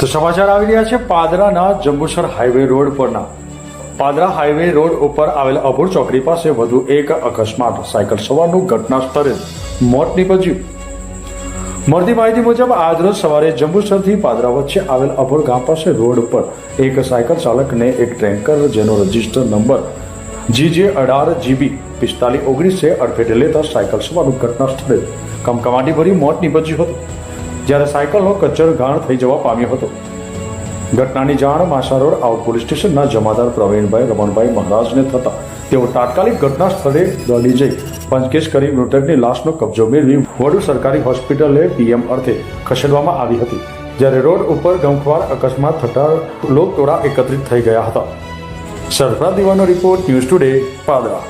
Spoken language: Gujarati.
તો સમાચાર આવી રહ્યા છે પાદરાના જંબુસર હાઈવે રોડ પરના. પાદરા હાઈવે રોડ ઉપર આવેલ અભુર ચોકડી પાસે વધુ એક અકસ્માત. સાયકલ સવારનું ઘટના સ્થળે મોત નીપજ્યું. મળતી માહિતી મુજબ આજરોજ સવારે જંબુસરથી પાદરા વચ્ચે આવેલ અભોર ગામ પાસે રોડ ઉપર એક સાયકલ ચાલકને એક ટ્રેન્કર જેનો રજિસ્ટર નંબર જીજે અઢાર જીબી પિસ્તાલીસ ઓગણીસે અડફેટે લેતા સાયકલ સવારનું ઘટના સ્થળે કમકમાટી ભરી મોત નીપજ્યું હતું. જ્યારે સાયકલનો કચ્છર ઘાણ થઈ જવા પામ્યો હતો. ઘટનાની જાણ માસા રોડ આઉટ પોલીસ સ્ટેશનના જમાદાર પ્રવીણભાઈ રમણભાઈ મહારાજને થતા. તેઓ તાત્કાલિક ઘટના સ્થળે દોડી જઈ પંચકેશ કરી મૃતકની લાશનો કબજો મેળવી વડુ સરકારી હોસ્પિટલે પીએમ અર્થે ખસેડવામાં આવી હતી. જ્યારે રોડ ઉપર ગમખ્વાર અકસ્માત થતા લોકટોળા એકત્રિત થઈ ગયા હતા. સરફરાદ દીવાનો રિપોર્ટ ન્યૂઝ ટુડે પાદરા.